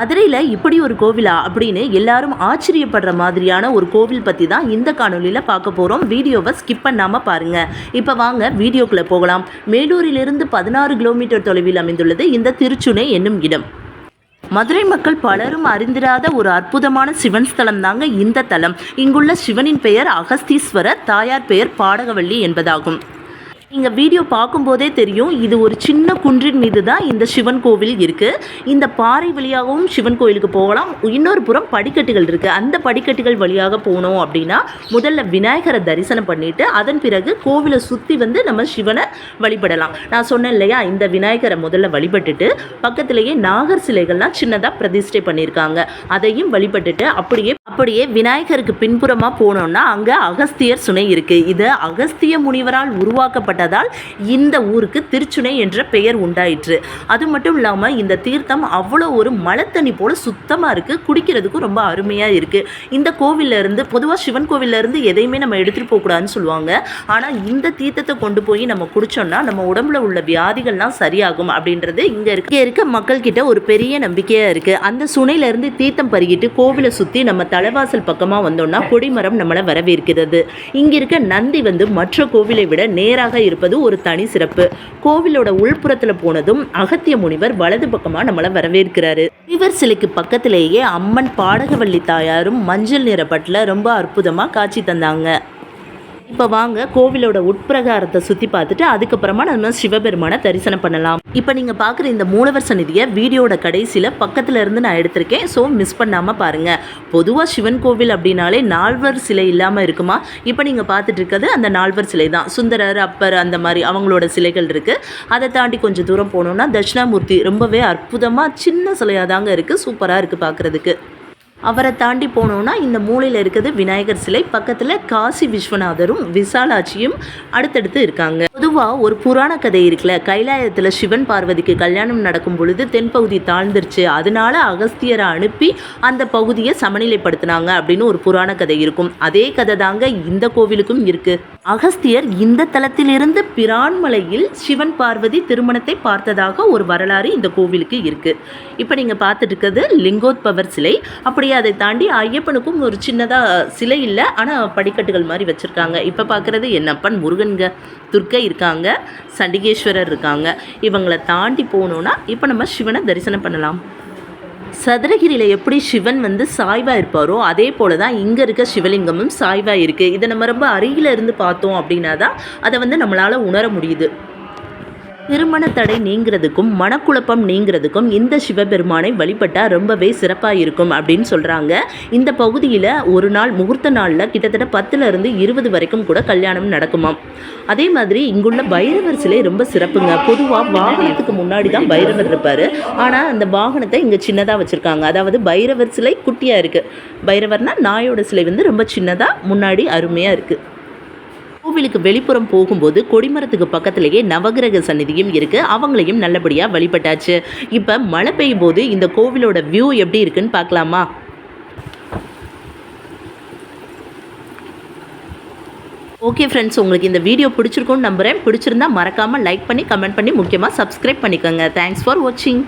மதுரையில் இப்படி ஒரு கோவிலா அப்படின்னு எல்லாரும் ஆச்சரியப்படுற மாதிரியான ஒரு கோவில் பற்றி தான் இந்த காணொலியில் பார்க்க போகிறோம் வீடியோவை ஸ்கிப் பண்ணாமல் பாருங்கள் இப்போ வாங்க வீடியோக்குள்ளே போகலாம். மேலூரிலிருந்து பதினாறு கிலோமீட்டர் தொலைவில் அமைந்துள்ளது இந்த திருச்சுனை என்னும் இடம். மதுரை மக்கள் பலரும் அறிந்திராத ஒரு அற்புதமான சிவன் ஸ்தலம் தாங்க இந்த தலம். இங்குள்ள சிவனின் பெயர் அகஸ்தீஸ்வரர் தாயார் பெயர் பாடகவள்ளி என்பதாகும். நீங்கள் வீடியோ பார்க்கும்போதே தெரியும் இது ஒரு சின்ன குன்றின் மீது தான் இந்த சிவன் கோவில் இருக்குது இந்த பாறை வழியாகவும் சிவன் கோயிலுக்கு போகலாம். இன்னொரு புறம் படிக்கட்டுகள் இருக்குது அந்த படிக்கட்டுகள் வழியாக போனோம் அப்படின்னா முதல்ல விநாயகரை தரிசனம் பண்ணிட்டு அதன் பிறகு கோவிலை சுற்றி வந்து நம்ம சிவனை வழிபடலாம். நான் சொன்னேன் இல்லையா இந்த விநாயகரை முதல்ல வழிபட்டுட்டு பக்கத்திலேயே நாகர் சிலைகள்லாம் சின்னதாக பிரதிஷ்டை பண்ணியிருக்காங்க. அதையும் வழிபட்டுட்டு அப்படியே அப்படியே விநாயகருக்கு பின்புறமாக போனோம்னா அங்கே அகஸ்தியர் சுனை இருக்குது இது அகஸ்திய முனிவரால் உருவாக்கப்பட்ட உருவாக்கப்பட்டதால் இந்த ஊருக்கு திருச்சுனை என்ற பெயர் உண்டாயிற்று. அது மட்டும் இல்லாமல் இந்த தீர்த்தம் அவ்வளோ ஒரு மலத்தண்ணி போல் சுத்தமாக இருக்குது குடிக்கிறதுக்கும் ரொம்ப அருமையாக இருக்குது இந்த கோவில்ல இருந்து பொதுவாக சிவன் கோவிலேருந்து இருந்து எதையுமே நம்ம எடுத்துகிட்டு போகக்கூடாதுன்னு சொல்லுவாங்க. ஆனால் இந்த தீர்த்தத்தை கொண்டு போய் நம்ம குடித்தோம்னா நம்ம உடம்புல உள்ள வியாதிகள்லாம் சரியாகும் அப்படின்றது இங்கே இருக்க. இங்கே இருக்க மக்கள்கிட்ட ஒரு பெரிய நம்பிக்கையாக இருக்குது அந்த சுனையிலேருந்து தீர்த்தம் பருகிட்டு கோவிலை சுற்றி நம்ம தலைவாசல் பக்கமாக வந்தோம்னா கொடிமரம் நம்மளை வரவேற்கிறது. இங்கே இருக்க நந்தி வந்து மற்ற கோவிலை விட நேராக இருப்பது ஒரு தனி சிறப்பு. கோவிலோட உள்புறத்தில் போனதும் அகத்திய முனிவர் வலது பக்கமாக நம்மளை வரவேற்கிறாரு. முனிவர் சிலைக்கு பக்கத்திலேயே அம்மன் பாடகவள்ளி தாயாரும் மஞ்சள் நிற பட்டில் ரொம்ப அற்புதமாக காட்சி தந்தாங்க. இப்போ வாங்க கோவிலோட உட்பிரகாரத்தை சுற்றி பார்த்துட்டு அதுக்கப்புறமா நம்ம சிவபெருமானை தரிசனம் பண்ணலாம். இப்போ நீங்கள் பார்க்குற இந்த மூலவர் சந்நிதியை வீடியோட கடைசியில் பக்கத்தில் இருந்து நான் எடுத்திருக்கேன். ஸோ மிஸ் பண்ணாமல் பாருங்கள் பொதுவாக சிவன் கோவில் அப்படின்னாலே நால்வர் சிலை இல்லாமல் இருக்குமா? இப்போ நீங்கள் பார்த்துட்டு இருக்கிறது அந்த நால்வர் சிலை தான். சுந்தரர் அப்பர் அந்த மாதிரி அவங்களோட சிலைகள் இருக்குது அதை தாண்டி கொஞ்சம் தூரம் போனோம்னா தட்சிணாமூர்த்தி ரொம்பவே அற்புதமாக சின்ன சிலையாக தாங்க இருக்குது சூப்பராக இருக்குது பார்க்குறதுக்கு. அவரை தாண்டி போனோம்னா இந்த மூலையில் இருக்கிறது விநாயகர் சிலை. பக்கத்தில் காசி விஸ்வநாதரும் விசாலாட்சியும் அடுத்தடுத்து இருக்காங்க. பொதுவாக ஒரு புராண கதை இருக்குல்ல கைலாயத்தில் சிவன் பார்வதிக்கு கல்யாணம் நடக்கும் பொழுது தென்பகுதி தாழ்ந்துருச்சு. அதனால அகஸ்தியரை அனுப்பி அந்த பகுதியை சமநிலைப்படுத்தினாங்க அப்படின்னு ஒரு புராண கதை இருக்கும். அதே கதை தாங்க இந்த கோவிலுக்கும் இருக்கு. அகஸ்தியர் இந்த தலத்திலிருந்து பிரான்மலையில் சிவன் பார்வதி திருமணத்தை பார்த்ததாக ஒரு வரலாறு இந்த கோவிலுக்கு இருக்கு. இப்போ நீங்கள் பார்த்துட்டு இருக்கிறது லிங்கோத்பவர் சிலை. அப்படியே அதை தாண்டி ஐயப்பனுக்கும் ஒரு சின்னதாக சிலை இல்லை ஆனால் படிக்கட்டுகள் மாதிரி வச்சுருக்காங்க. இப்போ பார்க்குறது என்னப்பன் முருகன்க. துர்க்கை இருக்காங்க. சண்டிகேஸ்வரர் இருக்காங்க. இவங்களை தாண்டி போகணுன்னா இப்போ நம்ம சிவனை தரிசனம் பண்ணலாம். சதுரகிரியில் எப்படி சிவன் வந்து சாய்வாக இருப்பாரோ அதே போல தான் இங்கே இருக்க சிவலிங்கமும் சாய்வாக இருக்குது இதை நம்ம ரொம்ப அருகில இருந்து பார்த்தோம் அப்படின்னா தான் அதை வந்து நம்மளால் உணர முடியுது. திருமண தடை நீங்கிறதுக்கும் மனக்குழப்பம் நீங்கிறதுக்கும் இந்த சிவபெருமானை வழிபட்டால் ரொம்பவே சிறப்பாக இருக்கும் அப்படின்னு சொல்கிறாங்க இந்த பகுதியில் ஒரு நாள் முகூர்த்த நாளில் கிட்டத்தட்ட பத்துலேருந்து இருபது வரைக்கும் கூட கல்யாணம் நடக்குமாம். அதே மாதிரி இங்குள்ள பைரவர் சிலை ரொம்ப சிறப்புங்க. பொதுவாக வாகனத்துக்கு முன்னாடி தான் பைரவர் இருப்பார். ஆனால் அந்த வாகனத்தை இங்கே சின்னதாக வச்சுருக்காங்க. அதாவது பைரவர் சிலை குட்டியாக இருக்குது பைரவர்னால் நாயோட சிலை வந்து ரொம்ப சின்னதாக முன்னாடி அருமையாக இருக்குது கோவிலுக்கு வெளிப்புறம் போகும்போது கொடிமரத்துக்கு பக்கத்திலேயே நவகிரக சன்னிதியும் இருக்குது அவங்களையும் நல்லபடியாக வழிபட்டாச்சு. இப்போ மழை பெய்யும் போது இந்த கோவிலோட வியூ எப்படி இருக்குன்னு பார்க்கலாமா? ஓகே ஃப்ரெண்ட்ஸ் உங்களுக்கு இந்த வீடியோ பிடிச்சிருக்கும்னு நம்புகிறேன் பிடிச்சிருந்தா மறக்காமல் லைக் பண்ணி கமெண்ட் பண்ணி முக்கியமாக சப்ஸ்கிரைப் பண்ணிக்கோங்க. தேங்க்ஸ் ஃபார் வாட்சிங்